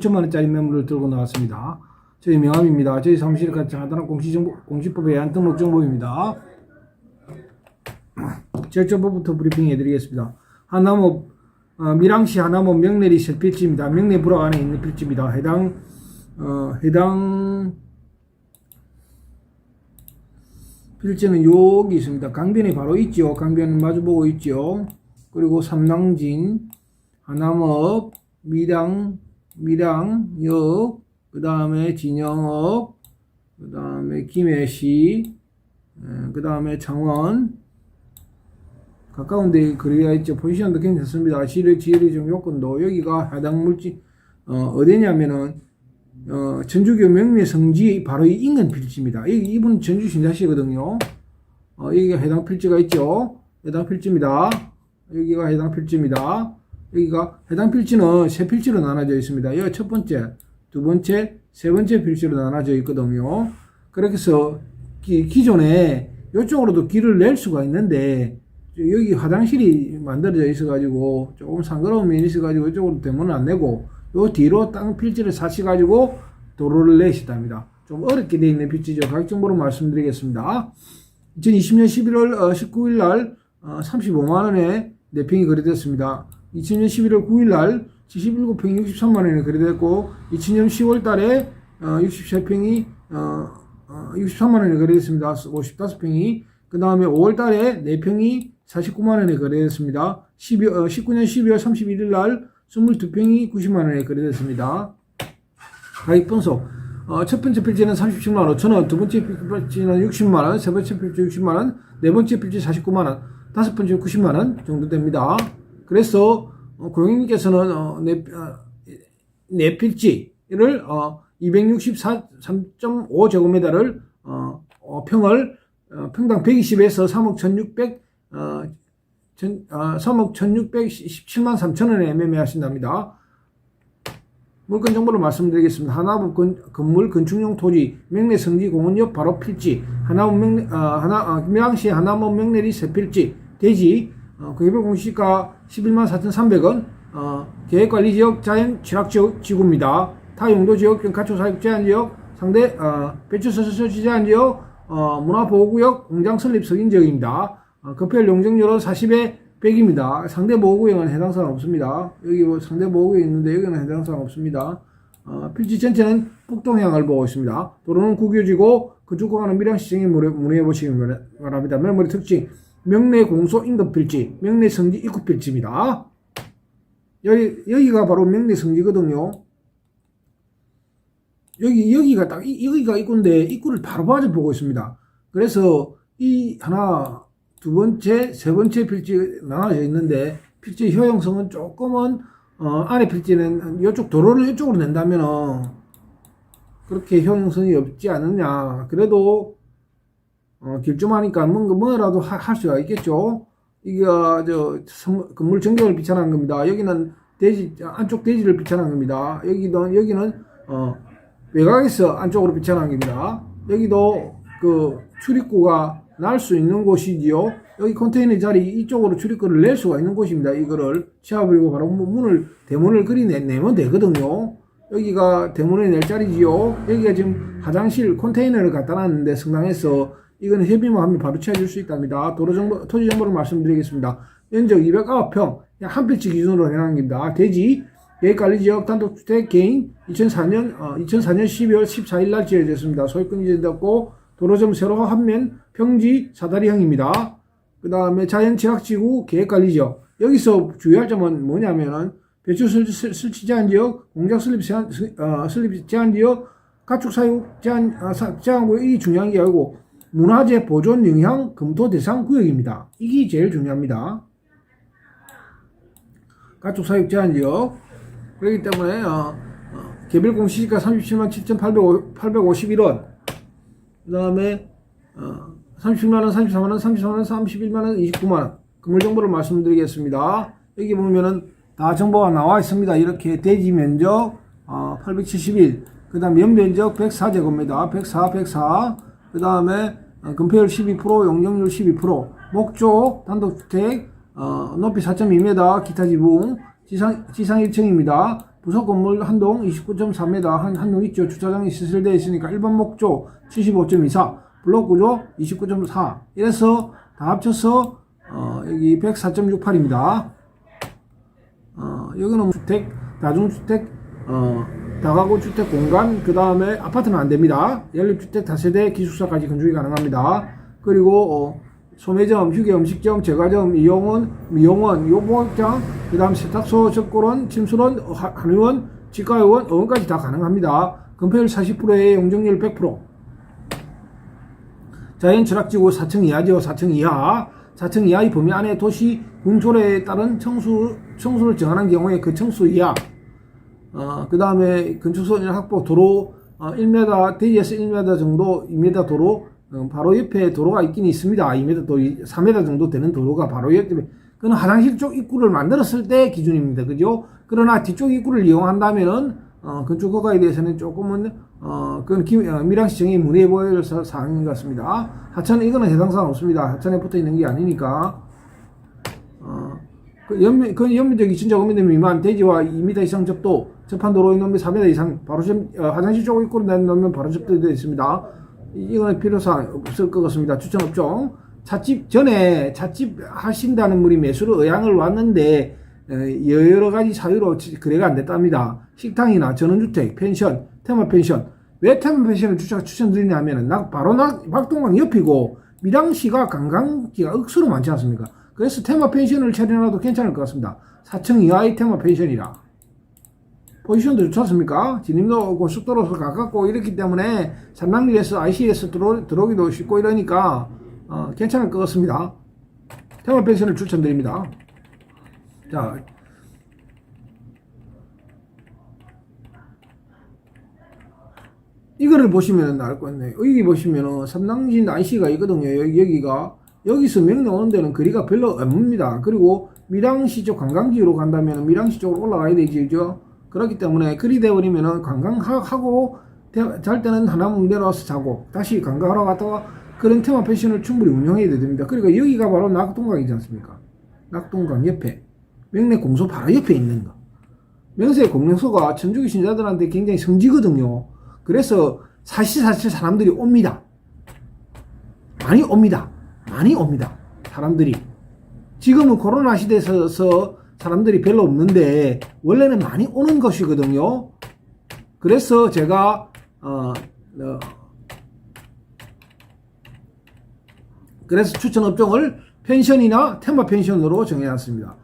9천만 원짜리 매물을 들고 나왔습니다. 저희 명함입니다. 저희 사무실에 같이 하다는 공시정보, 공시법에 의한 등록 정보입니다. 절정법부터 브리핑 해드리겠습니다. 하남업 어, 밀양시 하남업 명내리 셀필지입니다. 명내 불화 안에 있는 필지입니다. 해당 어, 해당 필지는 여기 있습니다. 강변이 바로 있죠. 강변 마주보고 있죠. 그리고 삼랑진, 하남업, 밀양, 밀양역, 그 다음에 진영업, 그 다음에 김해시, 그 다음에 창원, 가까운 데 거리가 있죠. 포지션도 괜찮습니다. 시를 지혜리 좀 요건도 여기가 해당 물지 어, 어디냐면은 어, 전주교 명례 성지 바로 이 인근 필지입니다. 이 이분 전주 신자시거든요. 어, 여기가 해당 필지가 있죠. 해당 필지입니다. 여기가 해당 필지입니다. 여기가 해당 필지는 세 필지로 나눠져 있습니다. 여기 첫 번째, 두 번째, 세 번째 필지로 나눠져 있거든요. 그렇게 해서 기, 기존에 이쪽으로도 길을 낼 수가 있는데 여기 화장실이 만들어져 있어가지고 조금 상그러운 면이 있어가지고 이쪽으로 대문을 안 내고 요 뒤로 땅 필지를 사시가지고 도로를 내시답니다. 좀 어렵게 되어 있는 필지죠. 가격 정보로 말씀드리겠습니다. 2020년 11월 19일 날 35만 원에 내평이 거래됐습니다. 2000년 11월 9일 날 77평이 63만 원에 거래됐고 2000년 10월 달에 63평이 63만 원에 거래됐습니다. 55평이 그 다음에 5월 달에 4평이 49만 원에 거래됐습니다. 12, 어, 19년 12월 31일 날 22평이 90만 원에 거래됐습니다. 가격 분석. 어, 첫 번째 필지는 37만 5천 원, 두 번째 필지는 60만 원, 세 번째 필지 60만 원, 네 번째 필지 49만 원, 다섯 번째 90만 원 정도 됩니다. 그래서 어, 고객님께서는 어, 네, 어, 네 필지를 어, 264.3.5 제곱미터를 어, 어, 평을 어, 평당 120에서 3억 1,600 어, 전, 어, 3억 1,617만 3천 원에 매매하신답니다. 물건 정보를 말씀드리겠습니다. 하나부 건, 건물 건축용 토지 명내 성지 공원 옆 바로 필지 하나부 명내 어, 하나 어, 밀양시 하나무 명내리 세 필지 대지 어, 구개별 공시가 11만 4,300원 어, 계획관리지역 자연 취락지역 지구입니다. 타 용도 지역 가초사육 제한지역 상대 어, 배추서서지 제한지역 어, 문화보호구역 공장 설립 석인지역입니다. 어, 급별 용적률은 40에 100입니다. 상대 보호구역은 해당 사항 없습니다. 여기 뭐 상대 보호구역 있는데 여기는 해당 사항 없습니다. 어, 필지 전체는 북동향을 보고 있습니다. 도로는 국유지고 그쪽 구간은 밀양시청에 문의해 보시기 바랍니다. 메모리 특징 명내 공소 인급 필지, 명내 성지 입구 필지입니다. 여기 여기가 바로 명내 성지거든요. 여기 여기가 딱 이- 여기가 입구인데 입구를 바로 바로 보고 있습니다. 그래서 이 하나 두 번째 세 번째 필지 나눠져 있는데 필지 효용성은 조금은 어, 안에 필지는 이쪽 도로를 이쪽으로 낸다면은 그렇게 효용성이 없지 않느냐. 그래도 어, 길쭉하니까 뭔가 뭐라도 하- 할 수가 있겠죠. 이게 저 성- 건물 전경을 비춰난 겁니다. 여기는 대지 안쪽 대지를 비춰난 겁니다. 여기도 여기는 어, 외곽에서 안쪽으로 비춰난 겁니다. 여기도 그 출입구가 날 수 있는 곳이지요. 여기 컨테이너 자리 이쪽으로 출입구를 낼 수가 있는 곳입니다. 이거를 치아버리고 바로 문- 문을 대문을 그리 내, 내면 되거든요. 여기가 대문을 낼 자리지요. 여기가 지금 화장실 컨테이너를 갖다 놨는데 성당에서 이거는 협의만 하면 바로 채워줄 수 있답니다. 도로 정보, 토지 정보를 말씀드리겠습니다. 면적 209평, 한 필지 기준으로 해놓은 겁니다. 대지, 계획관리지역 단독주택 개인 2004년 어, 2004년 12월 14일 날 지어졌습니다. 소유권 이전됐고 도로점 세로 한면 평지 사다리형입니다. 그 다음에 자연 취약지구 계획관리지역 여기서 주의할 점은 뭐냐면은 배출 설치, 제한 지역, 공작 설립 제한, 설- 어, 설립 제한 지역, 가축 사육 제한 어, 사- 제한 구역이 중요한 게 아니고 문화재 보존 영향 검토 대상 구역입니다. 이게 제일 중요합니다. 가축 사육 제한 지역 그렇기 때문에 어, 어, 개별 공시지가 37만 7,851원 그 다음에 어, 37만원, 34만원, 34만원, 31만원, 29만원 건물 정보를 말씀드리겠습니다. 여기 보면은 다 정보가 나와 있습니다. 이렇게 대지 면적 어, 871, 그 다음 연면적 104제곱미터, 104, 104, 그 다음에 어, 건폐율 12%, 용적률 12%, 목조 단독주택 어, 높이 4.2m, 기타 지붕 지상, 지상 1층입니다. 부속 건물 한동 29.4m 한, 한동 있죠. 주차장이 시설되어 있으니까 일반 목조 75.24, 블록 구조 29.4. 이래서 다 합쳐서 어, 여기 104.68입니다. 어, 여기는 주택, 다중주택, 어, 다가구 주택 공간, 그 다음에 아파트는 안 됩니다. 연립주택 다세대 기숙사까지 건축이 가능합니다. 그리고, 어, 소매점, 휴게 음식점, 제과점, 미용원, 미용원, 요복장, 그 다음 세탁소, 적골원, 침수원, 하- 한의원, 치과의원, 의원까지 다 가능합니다. 건폐율 40%에 용적률 100%. 자연 철학지구 4층 이하죠. 4층 이하. 4층 이하의 범위 안에 도시 군조례에 따른 청수, 청수를 정하는 경우에 그 청수 이하. 어, 그 다음에 건축소년 확보 도로, 어, 1m, 대지에서 1m 정도, 2m 도로, 어, 바로 옆에 도로가 있긴 있습니다. 2m 도, 3m 정도 되는 도로가 바로 옆에. 그건 화장실 쪽 입구를 만들었을 때 기준입니다. 그죠? 그러나 뒤쪽 입구를 이용한다면은, 어, 건축 허가에 대해서는 조금은, 어, 그건 김, 어, 밀양시청이 문의해 보일 사- 사항인 것 같습니다. 하천은 이거는 해당 사항 없습니다. 하천에 붙어 있는 게 아니니까. 어, 그 연면, 그 연면적이 진짜 5m 미만, 대지와 2m 이상 접도, 접한 도로의 넘비 4m 이상, 바로 접, 어, 화장실 쪽 입구로 내놓으면 바로 접도되어 있습니다. 이- 이거는 필요사항 없을 것 같습니다. 추천 업종. 찻집 전에 찻집 하신다는 분이 매수로 의향을 왔는데, 어, 여러 가지 사유로 지- 거래가 안 됐답니다. 식당이나 전원주택, 펜션, 테마 펜션. 왜 테마 펜션을 추천, 추천드리냐면은, 나- 바로 나, 박동강 옆이고, 밀양시가 관광지가 억수로 많지 않습니까? 그래서 테마 펜션을 차려놔도 괜찮을 것 같습니다. 4층 이하의 테마 펜션이라. 포지션도 좋지 않습니까? 진입도 고속도로서 가깝고 이렇기 때문에 삼랑리에서 IC에서 들어, 들어오기도 쉽고 이러니까 어, 괜찮을 것 같습니다. 테마 펜션을 추천드립니다. 자, 이거를 보시면 알것 같네요. 여기 보시면은 삼당진 IC가 있거든요. 여기, 여기가. 여기서 명령 오는 데는 거리가 별로 없습니다. 그리고 밀양시 쪽 관광지로 간다면 밀양시 쪽으로 올라가야 되지, 그죠? 그렇기 때문에 그리 되어버리면은 관광하고 대- 잘 때는 하나문 내려와서 자고 다시 관광하러 갔다가 그런 테마 패션을 충분히 운영해야 됩니다. 그러니까 여기가 바로 낙동강이지 않습니까? 낙동강 옆에. 명내 공소 바로 옆에 있는 거. 명세 공명소가 천주교 신자들한테 굉장히 성지거든요. 그래서 사실사실 사람들이 옵니다. 많이 옵니다. 많이 옵니다. 사람들이. 지금은 코로나 시대에서 사람들이 별로 없는데 원래는 많이 오는 것이거든요. 그래서 제가 어, 어, 그래서 추천 업종을 펜션이나 테마 펜션으로 정해놨습니다.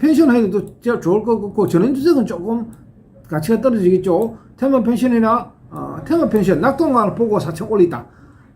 펜션 해도 좋을 것 같고 전원주택은 조금 가치가 떨어지겠죠. 테마 펜션이나 어, 테마 펜션 낙동강을 보고 4층 올리다.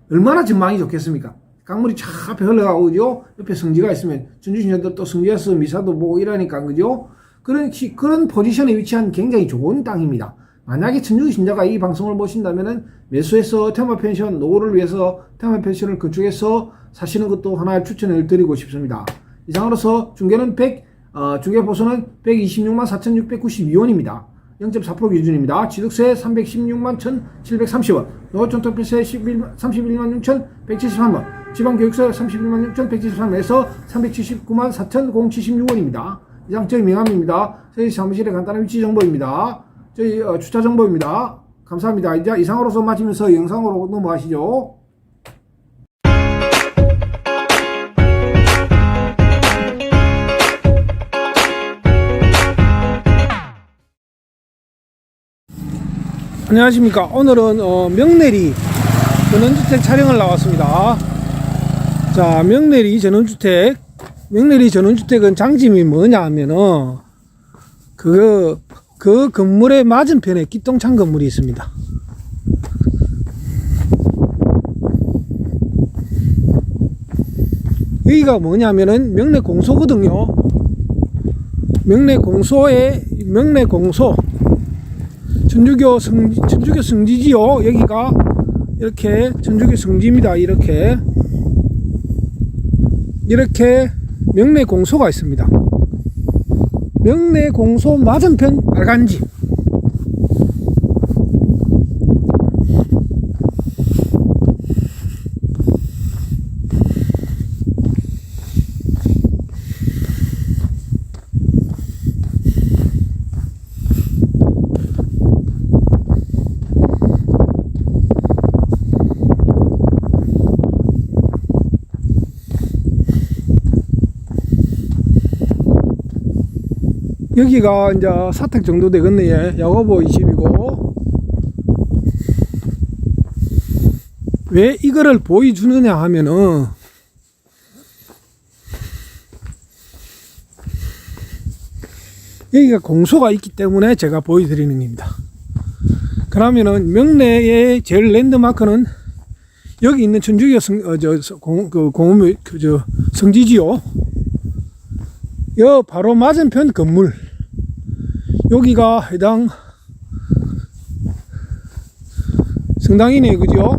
얼마나 전망이 좋겠습니까? 강물이 쫙 앞에 흘러가고 그죠? 옆에 성지가 있으면 전주신자들 또 성지에서 미사도 보고 이러니까 그죠? 그런 시- 그런 포지션에 위치한 굉장히 좋은 땅입니다. 만약에 천주교 신자가 이 방송을 보신다면은 매수해서 테마 펜션 노후를 위해서 테마 펜션을 건축해서 사시는 것도 하나의 추천을 드리고 싶습니다. 이상으로서 중개는 100, 어, 중개 보수는 126만 4,692원입니다. 0.4% 기준입니다. 지득세 316만 1,730원, 노후촌 토피세 11, 31만 6,173원, 지방교육세 31만 6,173원에서 379만 4,076원입니다. 이상 저희 명함입니다. 저희 사무실의 간단한 위치 정보입니다. 저희 어, 주차 정보입니다. 감사합니다. 이제 이상으로서 마치면서 영상으로 넘어가시죠. 안녕하십니까. 오늘은 어, 명내리 전원주택 촬영을 나왔습니다. 자, 명내리 전원주택. 명내리 전원주택은 장점이 뭐냐 하면은, 그, 그 건물의 맞은편에 기똥찬 건물이 있습니다. 여기가 뭐냐면은 명내 공소거든요. 명내 공소에, 명내 공소. 천주교 성지, 천주교 성지지요. 여기가 이렇게 천주교 성지입니다. 이렇게 이렇게 명내 공소가 있습니다. 명내 공소 맞은편 빨간 집. 여기가 이제 사택 정도 되겠네, 예. 야고보 20이고. 왜 이거를 보여주느냐 하면은, 여기가 공소가 있기 때문에 제가 보여드리는 겁니다. 그러면은 명내의 제일 랜드마크는 여기 있는 천주교 성, 어, 저, 서- 공, 그, 공무, 그, 저, 성지지요. 여 바로 맞은편 건물. 여기가 해당 성당이네, 그죠?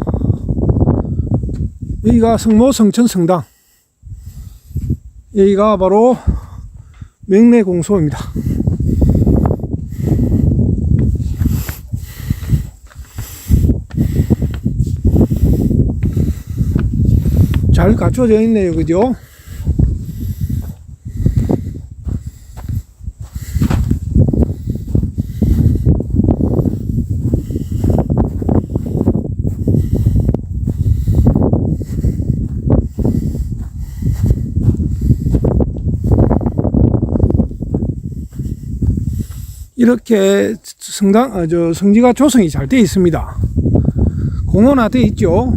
여기가 성모 성천 성당. 여기가 바로 명내 공소입니다. 잘 갖춰져 있네요, 그죠? 이렇게 성당, 아, 저 성지가 조성이 잘 되어 있습니다. 공원화 되어 있죠.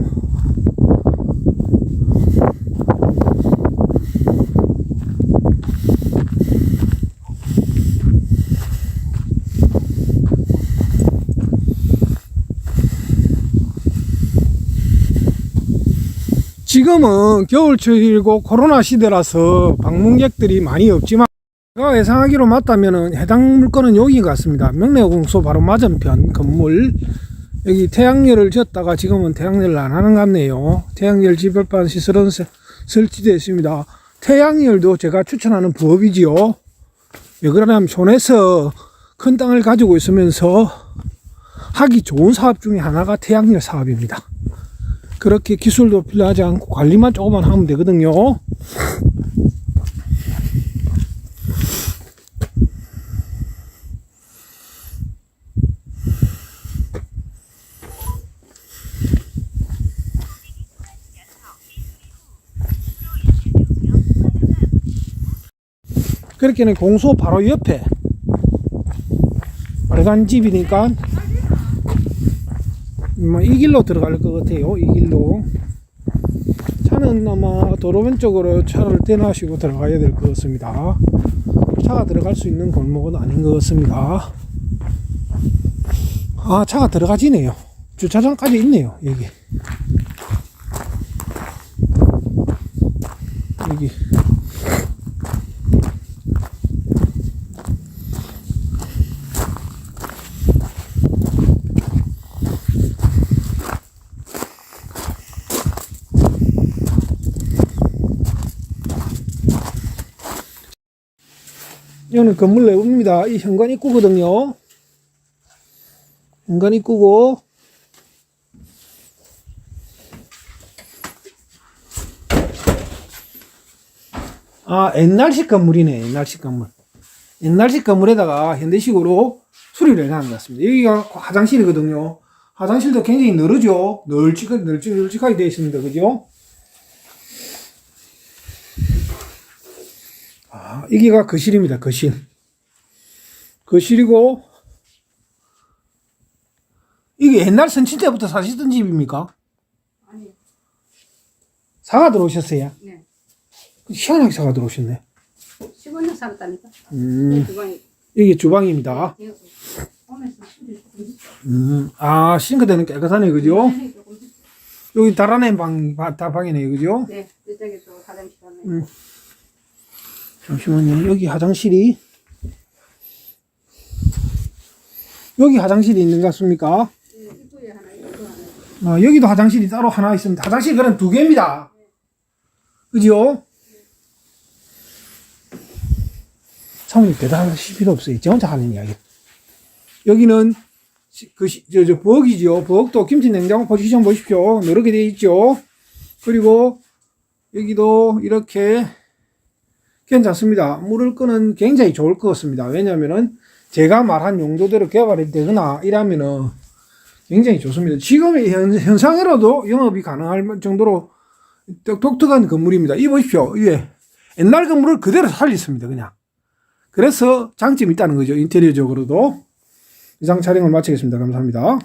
지금은 겨울철이고 코로나 시대라서 방문객들이 많이 없지만 제가 예상하기로 맞다면 해당 물건은 여기 같습니다. 명례공소 바로 맞은편 건물 여기 태양열을 지었다가 지금은 태양열을 안 하는 것 같네요. 태양열 지별반 시설은 세- 설치되어 있습니다. 태양열도 제가 추천하는 부업이지요. 왜 그러냐면 손에서 큰 땅을 가지고 있으면서 하기 좋은 사업 중에 하나가 태양열 사업입니다. 그렇게 기술도 필요하지 않고 관리만 조금만 하면 되거든요. 그렇게는 공소 바로 옆에 빨간 집이니까 뭐이 길로 들어갈 것 같아요. 이 길로 차는 아마 도로 왼쪽으로 차를 떼놔시고 들어가야 될 것 같습니다. 차가 들어갈 수 있는 골목은 아닌 것 같습니다. 아 차가 들어가지네요. 주차장까지 있네요. 여기 여기 여기는 건물 내부입니다. 이 현관 입구거든요. 현관 입구고, 아, 옛날식 건물이네, 옛날식 건물. 옛날식 건물에다가 현대식으로 수리를 해놓은 것 같습니다. 여기가 화장실이거든요. 화장실도 굉장히 넓죠? 널찍, 널찍, 널찍하게 되어 있습니다. 그죠? 아, 여기가 거실입니다. 거실. 거실이고 이게 옛날 선친 때부터 사시던 집입니까? 아니, 사가 들어오셨어요? 네. 희한하게 사가 들어오셨네. 15년 살았다니까. 음, 네, 주방이. 이게 주방입니다. 네, 술이 조금 음, 아, 싱크대는 깨끗하네, 그죠? 네, 조금. 여기 달아낸 방, 바- 다 방이네, 그죠? 네, 이쪽에 또 화장실. 음. 잠시만요. 여기 화장실이 여기 화장실이 있는 것 같습니까? 어, 여기도 화장실이 따로 하나 있습니다. 화장실 그럼 두 개입니다. 그죠? 사모님 대단하실 필요 없어요. 제 혼자 하는 이야기. 여기는 시- 그, 시- 저, 저, 부엌이죠. 부엌도 김치 냉장고 포지션 보십시오. 개 되어 있죠. 그리고 여기도 이렇게 괜찮습니다. 물을 끄는 굉장히 좋을 것 같습니다. 왜냐면은 제가 말한 용도대로 개발이 되거나 이러면은 굉장히 좋습니다. 지금의 현, 현상으로도 영업이 가능할 정도로 독- 독특한 건물입니다. 이 보십시오. 위에 옛날 건물을 그대로 살렸습니다. 그냥 그래서 장점이 있다는 거죠. 인테리어적으로도. 이상 촬영을 마치겠습니다. 감사합니다.